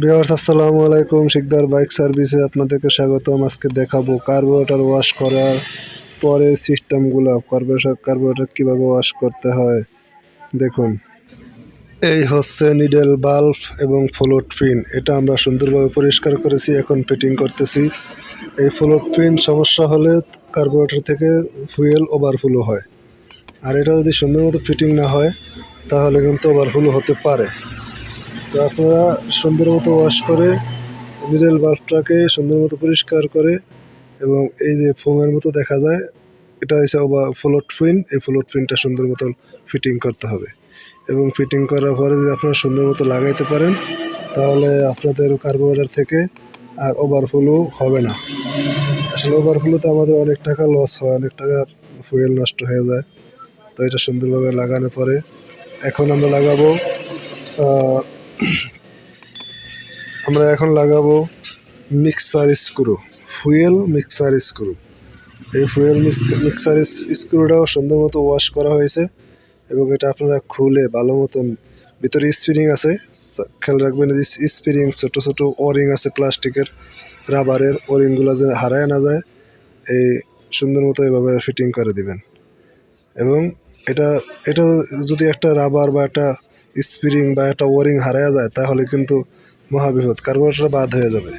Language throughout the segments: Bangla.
বিহার আসসালামু আলাইকুম। শিকদার বাইক সার্ভিসে আপনাদেরকে স্বাগতম। আজকে দেখাবো কার্বোরেটর ওয়াশ করার পরের সিস্টেমগুলো, কার্বোরেটর কার্বোরেটর কীভাবে ওয়াশ করতে হয়। দেখুন, এই হচ্ছে নিডেল বাল্ব এবং ফ্লোট পিন। এটা আমরা সুন্দরভাবে পরিষ্কার করেছি, এখন ফিটিং করতেছি। এই ফ্লোট পিন, সমস্যা হলে কার্বোরেটর থেকে ফুয়েল ওভারফ্লো হয়। আর এটা যদি সুন্দর মতো ফিটিং না হয়, তাহলে কিন্তু ওভারফ্লো হতে পারে। তো আপনারা সুন্দর মতো ওয়াশ করে মিডল বাল্বটাকে সুন্দর মতো পরিষ্কার করে এবং এই যে ফোমের মতো দেখা যায়, এটা হচ্ছে বা ফ্লোট পিন এই ফ্লোট পিনটা সুন্দর মতো ফিটিং করতে হবে। এবং ফিটিং করার পরে যদি আপনারা সুন্দর মতো লাগাইতে পারেন, তাহলে আপনাদের কার্বোরেটর থেকে আর ওভারফ্লো হবে না। আসলে ওভারফ্লোতে আমাদের অনেক টাকা লস হয়, অনেক টাকা ফুয়েল নষ্ট হয়ে যায়। তো এটা সুন্দরভাবে লাগানোর পরে এখন আমরা লাগাবো আমরা এখন লাগাবো mixer screw, fuel mixer screw. এই ফুয়েল মিক্সার স্ক্রুটাও সুন্দর মতো ওয়াশ করা হয়েছে এবং এটা আপনারা খুলে ভালো মতন ভিতরে স্প্রিং আছে। খেয়াল রাখবেন যে স্প্রিং, ছোটো ছোটো ওরিং আছে প্লাস্টিকের, রাবারের ওরিংগুলো যে হারায় না যায়, এই সুন্দর মতো এভাবে ফিটিং করে দিবেন। এবং এটা এটা যদি একটা রাবার বা একটা স্প্রিং বা একটা ওয়ারিং হারায় যায়, তাহলে কিন্তু মহাবিপদ। কার্বোরেটর বাদ হয়ে যাবে।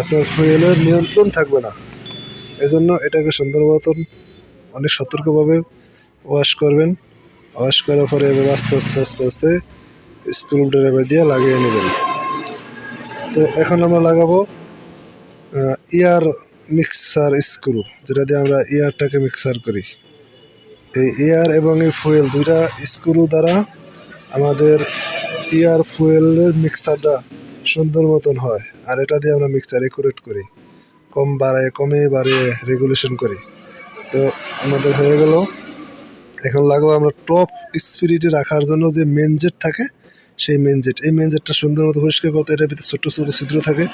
আপনার ফুয়েলের নিয়ন্ত্রণ থাকবে না। এজন্য এটাকে সুন্দর মতন অনেক সতর্কভাবে ওয়াশ করবেন। ওয়াশ করার পরে এবার আস্তে আস্তে আস্তে আস্তে স্ক্রু ড্রাইভার দিয়ে লাগিয়ে নেবেন। তো এখন আমরা লাগাবো ইয়ার মিক্সার স্ক্রু যেটা দিয়ে আমরা ইয়ারটাকে মিক্সার করি। এই এয়ার এবং এই ফুয়েল দুইটা স্ক্রু দ্বারা আমাদের এয়ার ফুয়েলের মিক্সারটা সুন্দর মতন হয়। আর এটা দিয়ে আমরা মিক্সার একুরেট করি। কম বাড়ায়, কমে বাড়িয়ে রেগুলেশন করি। তো আমাদের হয়ে গেল। এখন লাগবে আমরা টপ স্পিরিটে রাখার জন্য যে মেন জেট থাকে, সেই মেন জেট এই মেন জেটটা সুন্দর মতো পরিষ্কার করতে এটার ভিতরে ছোট্ট ছোটো ছিদ্র থাকে।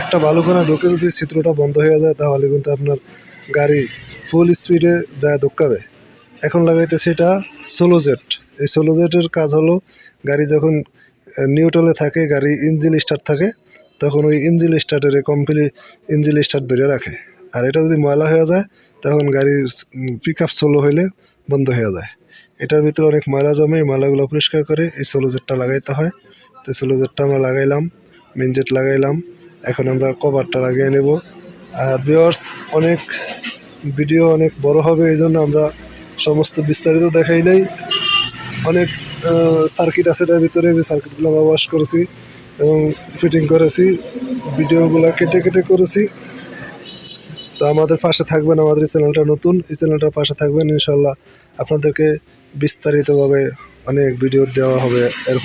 একটা ভালো করে ঢুকে যদি ছিদ্রটা বন্ধ হয়ে যায়, তাহলে কিন্তু আপনার গাড়ি ফুল স্পিডে যায় দোকাবে এখন লাগাইতেছে এটা সোলো জেট এই সোলো জেটের কাজ হলো গাড়ি যখন নিউট্রালে থাকে, গাড়ি ইঞ্জিন স্টার্ট থাকে, তখন ওই ইঞ্জিল স্টার্টের কমপ্লিট ইঞ্জিল স্টার্ট ধরে রাখে। আর এটা যদি ময়লা হয়ে যায়, তখন গাড়ির পিক আপ সোলো হইলে বন্ধ হয়ে যায়। এটার ভিতরে অনেক ময়লা জমে, এই ময়লাগুলো পরিষ্কার করে এই সোলো জেটটা লাগাইতে হয়। তো সোলো জেটটা আমরা লাগাইলাম মেন জেট লাগাইলাম, এখন আমরা কভারটা লাগিয়ে নেব। আর বিয়ার্স অনেক ভিডিও অনেক বড় হবে এই জন্য আমরা সমস্ত বিস্তারিত দেখাই নাই। অনেক সার্কিট আছে এটার ভিতরে যে সার্কিটগুলো আমরা ওয়াশ করেছি এবং ফিটিং করেছি ভিডিওগুলো কেটে কেটে করেছি। তো আমাদের পাশে থাকবেন, আমাদের এই চ্যানেলটা নতুন, এই চ্যানেলটার পাশে থাকবেন ইনশাল্লাহ আপনাদেরকে বিস্তারিতভাবে অনেক ভিডিও দেওয়া হবে। এর